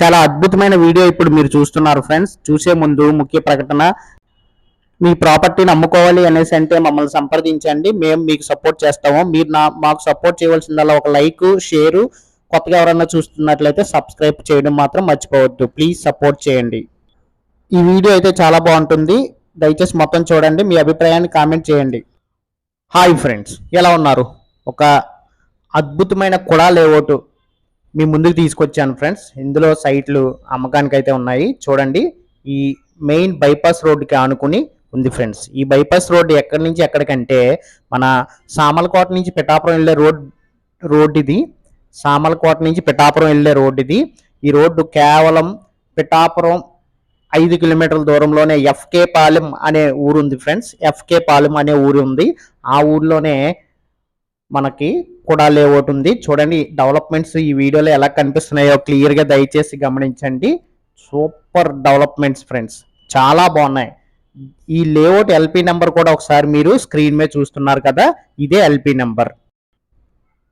చాలా అద్భుతమైన వీడియో ఇప్పుడు మీరు చూస్తున్నారు ఫ్రెండ్స్. చూసే ముందు ముఖ్య ప్రకటన మీ ప్రాపర్టీని అమ్ముకోవాలి అనేసి అంటే మమ్మల్ని సంప్రదించండి. మేము మీకు సపోర్ట్ చేస్తాము. మీరు నా మాకు సపోర్ట్ చేయవలసిందల్లా ఒక లైక్ షేరు కొత్తగా ఎవరన్నా చూస్తున్నట్లయితే సబ్స్క్రైబ్ చేయడం మాత్రం మర్చిపోవద్దు. ప్లీజ్ సపోర్ట్ చేయండి. ఈ వీడియో అయితే చాలా బాగుంటుంది. దయచేసి మొత్తం చూడండి. మీ అభిప్రాయాన్ని కామెంట్ చేయండి. హాయ్ ఫ్రెండ్స్ ఎలా ఉన్నారు? ఒక అద్భుతమైన కుడా లేఅవుట్ మీ ముందుకు తీసుకొచ్చాను ఫ్రెండ్స్. ఇందులో సైట్లు అమ్మకానికి అయితే ఉన్నాయి. చూడండి ఈ మెయిన్ బైపాస్ రోడ్డుకి ఆనుకుని ఉంది ఫ్రెండ్స్. ఈ బైపాస్ రోడ్డు ఎక్కడి నుంచి ఎక్కడికంటే మన సామలకోట నుంచి పిఠాపురం వెళ్ళే రోడ్ రోడ్ ఇది సామలకోట నుంచి పిఠాపురం వెళ్ళే రోడ్ ఇది ఈ రోడ్డు కేవలం పిఠాపురం ఐదు కిలోమీటర్ల దూరంలోనే ఎఫ్కే పాలెం అనే ఊరు ఉంది ఫ్రెండ్స్. ఎఫ్కే పాలెం అనే ఊరు ఉంది ఆ ఊర్లోనే మనకి కూడా లేఅవుట్ ఉంది. చూడండి డెవలప్మెంట్స్ ఈ వీడియోలో ఎలా కనిపిస్తున్నాయో క్లియర్గా దయచేసి గమనించండి. సూపర్ డెవలప్మెంట్స్ ఫ్రెండ్స్ చాలా బాగున్నాయి. ఈ లేఅవుట్ ఎల్పి నెంబర్ కూడా ఒకసారి మీరు స్క్రీన్ మీద చూస్తున్నారు కదా ఇదే LP number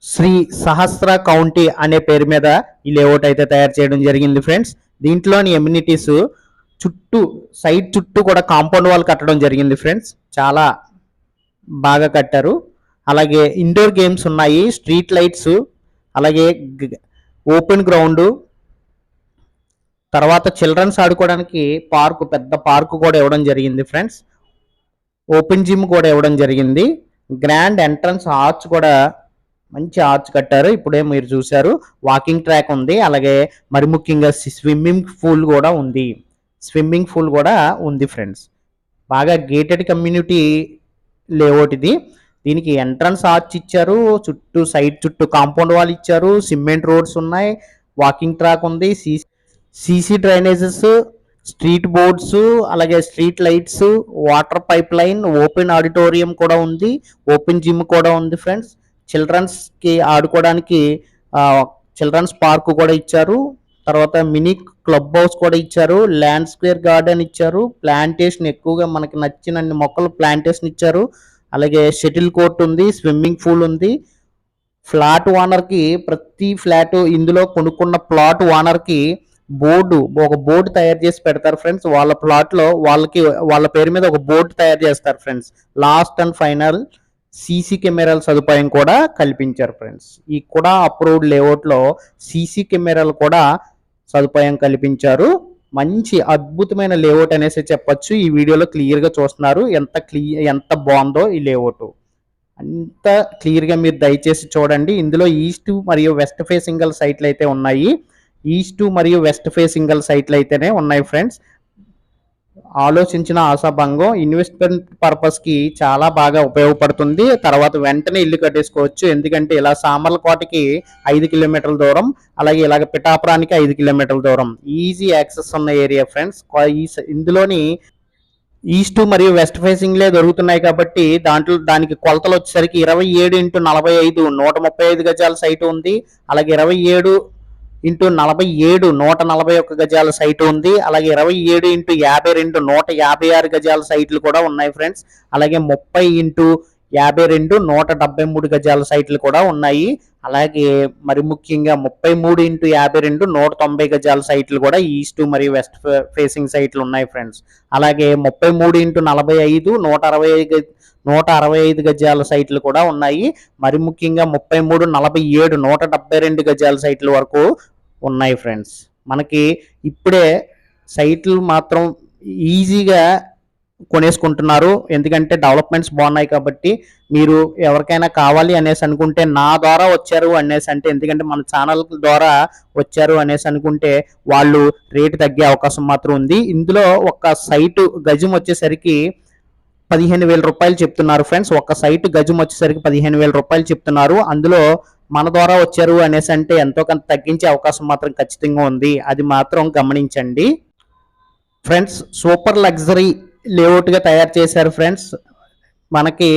Sri Sahasra county అనే పేరు మీద ఈ లేఅవుట్ అయితే తయారు చేయడం జరిగింది ఫ్రెండ్స్ దీంట్లోని ఎమ్యూనిటీస్ చుట్టూ సైడ్ చుట్టూ కూడా కాంపౌండ్ వాల్ కట్టడం జరిగింది ఫ్రెండ్స్ చాలా బాగా కట్టారు. అలాగే ఇండోర్ గేమ్స్ ఉన్నాయి స్ట్రీట్ లైట్స్ అలాగే ఓపెన్ గ్రౌండ్ తర్వాత చిల్డ్రన్స్ ఆడుకోవడానికి పార్క్ పెద్ద పార్క్ కూడా ఇవ్వడం జరిగింది ఫ్రెండ్స్ ఓపెన్ జిమ్ కూడా ఇవ్వడం జరిగింది. గ్రాండ్ ఎంట్రన్స్ ఆర్చ్ కూడా మంచి ఆర్చ్ కట్టారు. ఇప్పుడే మీరు చూశారు. వాకింగ్ ట్రాక్ ఉంది. అలాగే మరి ముఖ్యంగా స్విమ్మింగ్ పూల్ కూడా ఉంది. స్విమ్మింగ్ పూల్ కూడా ఉంది ఫ్రెండ్స్ బాగా గేటెడ్ కమ్యూనిటీ లేఅవుట్ ఇది. దీనికి ఎంట్రన్స్ ఆర్చ్ ఇచ్చారు చుట్టూ సైడ్ చుట్టూ కాంపౌండ్ వాల్ ఇచ్చారు సిమెంట్ రోడ్స్ ఉన్నాయి వాకింగ్ ట్రాక్ ఉంది సీసీ డ్రైనేజెస్ స్ట్రీట్ బోర్డ్స్ అలాగే street lights water pipeline open auditorium కూడా ఉంది ఓపెన్ జిమ్ కూడా ఉంది ఫ్రెండ్స్. చిల్డ్రన్స్కి ఆడుకోవడానికి చిల్డ్రన్స్ పార్క్ కూడా ఇచ్చారు. తర్వాత మినీ క్లబ్ హౌస్ కూడా ఇచ్చారు ల్యాండ్ స్క్వేర్ గార్డెన్ ఇచ్చారు ప్లాంటేషన్ ఎక్కువగా మనకి నచ్చినన్ని మొక్కలు ప్లాంటేషన్ ఇచ్చారు. అలాగే షటిల్ కోర్ట్ ఉంది స్విమ్మింగ్ పూల్ ఉంది. ఫ్లాట్ ఓనర్కి ప్రతి ఫ్లాట్ ఇందులో కొనుక్కున్న ప్లాట్ ఓనర్కి బోర్డు ఒక బోర్డు తయారు చేసి పెడతారు ఫ్రెండ్స్. వాళ్ళ ప్లాట్లో వాళ్ళకి వాళ్ళ పేరు మీద ఒక బోర్డు తయారు చేస్తారు friends. Last and final CC కెమెరాల సదుపాయం కూడా కల్పించారు ఫ్రెండ్స్. ఈ కూడా అప్రూవ్డ్ లేఅవుట్లో సీసీ కెమెరాలు కూడా సదుపాయం కల్పించారు. మంచి అద్భుతమైన లేఅవుట్ అనేసి చెప్పొచ్చు. ఈ వీడియోలో క్లియర్గా చూస్తున్నారు. ఎంత క్లియర్ ఎంత బాగుందో ఈ లేఅవుట్ అంత క్లియర్గా మీరు దయచేసి చూడండి. ఇందులో ఈస్ట్ మరియు వెస్ట్ ఫేసింగల్ సైట్లు అయితే ఉన్నాయి. ఈస్ట్ మరియు వెస్ట్ ఫేసింగల్ సైట్లు అయితేనే ఉన్నాయి ఫ్రెండ్స్ ఆలోచించిన ఆశాభంగం ఇన్వెస్ట్మెంట్ పర్పస్కి చాలా బాగా ఉపయోగపడుతుంది. తర్వాత వెంటనే ఇల్లు కట్టేసుకోవచ్చు. ఎందుకంటే ఇలా సామర్లకోటకి ఐదు కిలోమీటర్ల దూరం అలాగే ఇలాగ పిఠాపురానికి ఐదు కిలోమీటర్ల దూరం. ఈజీ యాక్సెస్ ఉన్న ఏరియా ఫ్రెండ్స్. ఇందులోని ఈస్ట్ మరియు వెస్ట్ ఫేసింగ్లే దొరుకుతున్నాయి కాబట్టి దాంట్లో దానికి కొలతలు వచ్చేసరికి ఇరవై ఏడు ఇంటూ నలభై ఐదు నూట ముప్పై ఐదు గజాల సైట్ ఉంది. అలాగే ఇరవై ఏడు ఇంటూ నలభై ఏడు నూట నలభై ఒక్క గజాల సైట్ ఉంది. అలాగే ఇరవై ఏడు ఇంటూ యాభై రెండు నూట యాభై ఆరు గజాల సైట్లు కూడా ఉన్నాయి ఫ్రెండ్స్. అలాగే ముప్పై ఇంటూ యాభై రెండు నూట డెబ్బై మూడు గజాల సైట్లు కూడా ఉన్నాయి. అలాగే మరి ముఖ్యంగా ముప్పై మూడు ఇంటూ యాభై రెండు నూట తొంభై గజాల సైట్లు కూడా ఈస్ట్ మరియు వెస్ట్ ఫేసింగ్ సైట్లు ఉన్నాయి ఫ్రెండ్స్. అలాగే ముప్పై మూడు ఇంటూ నలభై ఐదు నూట అరవై ఐదు నూట అరవై ఐదు గజాల సైట్లు కూడా ఉన్నాయి. మరి ముఖ్యంగా ముప్పై మూడు నలభై ఏడు నూట డెబ్బై రెండు గజాల సైట్ల వరకు ఉన్నాయి ఫ్రెండ్స్. మనకి ఇప్పుడే సైట్లు మాత్రం ఈజీగా కొనేసుకుంటున్నారు. ఎందుకంటే డెవలప్మెంట్స్ బాగున్నాయి కాబట్టి మీరు ఎవరికైనా కావాలి అనేసి అనుకుంటే నా ద్వారా వచ్చారు అనేసి అంటే ఎందుకంటే మన ఛానల్ ద్వారా వచ్చారు అనేసి అనుకుంటే వాళ్ళు రేటు తగ్గే అవకాశం మాత్రం ఉంది. ఇందులో ఒక సైటు గజం వచ్చేసరికి పదిహేను వేల రూపాయలు చెప్తున్నారు ఫ్రెండ్స్. ఒక సైట్ గజం వచ్చేసరికి పదిహేను వేల రూపాయలు చెప్తున్నారు. అందులో మన ద్వారా వచ్చారు అనేసి అంటే ఎంతో కొంత తగ్గించే అవకాశం మాత్రం ఖచ్చితంగా ఉంది. అది మాత్రం గమనించండి. ఫ్రెండ్స్ సూపర్ లగ్జరీ లేఅవుట్గా తయారు చేశారు ఫ్రెండ్స్. మనకి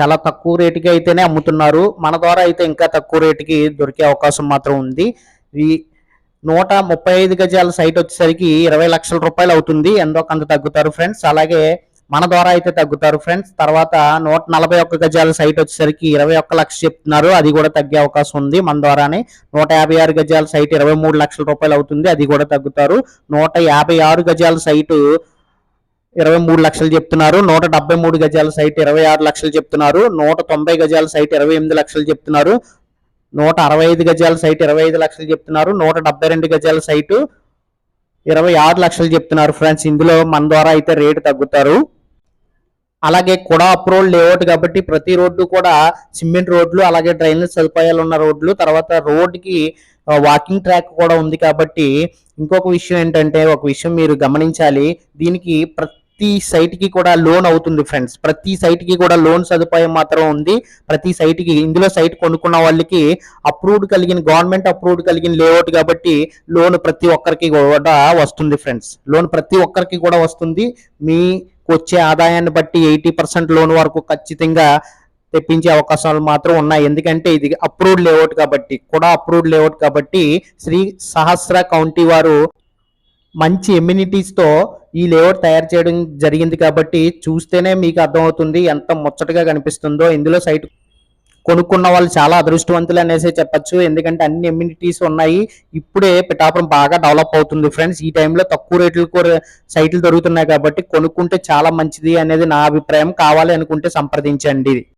చాలా తక్కువ రేటుకి అయితేనే అమ్ముతున్నారు. మన ద్వారా అయితే ఇంకా తక్కువ రేటుకి దొరికే అవకాశం మాత్రం ఉంది. ఈ నూట ముప్పై ఐదు గజాల సైట్ వచ్చేసరికి ఇరవై లక్షల రూపాయలు అవుతుంది. ఎంతో కొంత తగ్గుతారు ఫ్రెండ్స్? అలాగే మన ద్వారా అయితే తగ్గుతారు ఫ్రెండ్స్. తర్వాత నూట నలభై ఒక్క గజాల సైట్ వచ్చేసరికి ఇరవై ఒక్క లక్ష చెప్తున్నారు. అది కూడా తగ్గే అవకాశం ఉంది. మన ద్వారానే నూట యాభై ఆరు గజాల సైట్ ఇరవై మూడు లక్షల రూపాయలు అవుతుంది. అది కూడా తగ్గుతారు. నూట యాభై ఆరు గజాల సైటు ఇరవై మూడు లక్షలు చెప్తున్నారు. నూట డెబ్బై మూడు గజాల సైట్ ఇరవై ఆరు లక్షలు చెప్తున్నారు. నూట తొంభై గజాల సైట్ ఇరవై ఎనిమిది లక్షలు చెప్తున్నారు. నూట అరవై ఐదు గజాల సైట్ ఇరవై ఐదు లక్షలు చెప్తున్నారు. నూట డెబ్బై రెండు గజాల సైటు ఇరవై ఆరు లక్షలు చెప్తున్నారు ఫ్రెండ్స్. ఇందులో మన ద్వారా అయితే రేటు తగ్గుతారు. అలాగే కూడా అప్రూవల్ లేఅవుట్ కాబట్టి ప్రతి రోడ్డు కూడా సిమెంట్ రోడ్లు అలాగే డ్రైనేజ్ సదుపాయాలు ఉన్న రోడ్లు తర్వాత రోడ్డుకి వాకింగ్ ట్రాక్ కూడా ఉంది కాబట్టి ఇంకొక విషయం ఏంటంటే ఒక విషయం మీరు గమనించాలి. దీనికి ప్రతి సైట్కి కూడా లోన్ అవుతుంది ఫ్రెండ్స్ ప్రతి సైట్కి కూడా లోన్ సదుపాయం మాత్రం ఉంది. ప్రతి సైట్కి ఇందులో సైట్ కొనుక్కున్న వాళ్ళకి అప్రూవ్డ్ కలిగిన గవర్నమెంట్ అప్రూవ్డ్ కలిగిన లేఅవుట్ కాబట్టి లోన్ ప్రతి ఒక్కరికి కూడా వస్తుంది ఫ్రెండ్స్ లోన్ ప్రతి ఒక్కరికి కూడా వస్తుంది. మీ వచ్చే ఆదాయాన్ని బట్టి ఎయిటీ పర్సెంట్ లోన్ వరకు ఖచ్చితంగా తెప్పించే అవకాశాలు మాత్రం ఉన్నాయి. ఎందుకంటే ఇది అప్రూవ్డ్ లేఅవుట్ కాబట్టి కూడా అప్రూవ్డ్ లేఅవుట్ కాబట్టి శ్రీ సహస్ర కౌంటీ వారు మంచి ఎమ్యూనిటీస్తో ఈ లేఅవుట్ తయారు చేయడం జరిగింది కాబట్టి చూస్తేనే మీకు అర్థమవుతుంది ఎంత ముచ్చటగా కనిపిస్తుందో. ఇందులో సైట్ కొనుక్కున్న వాళ్ళు చాలా అదృష్టవంతులు అనేసి చెప్పచ్చు. ఎందుకంటే అన్ని ఎమ్యూనిటీస్ ఉన్నాయి. ఇప్పుడే పిఠాపురం బాగా డెవలప్ అవుతుంది ఫ్రెండ్స్. ఈ టైంలో తక్కువ రేట్లకు కూడా సైట్లు దొరుకుతున్నాయి కాబట్టి కొనుక్కుంటే చాలా మంచిది అనేది నా అభిప్రాయం. కావాలి అనుకుంటే సంప్రదించండి.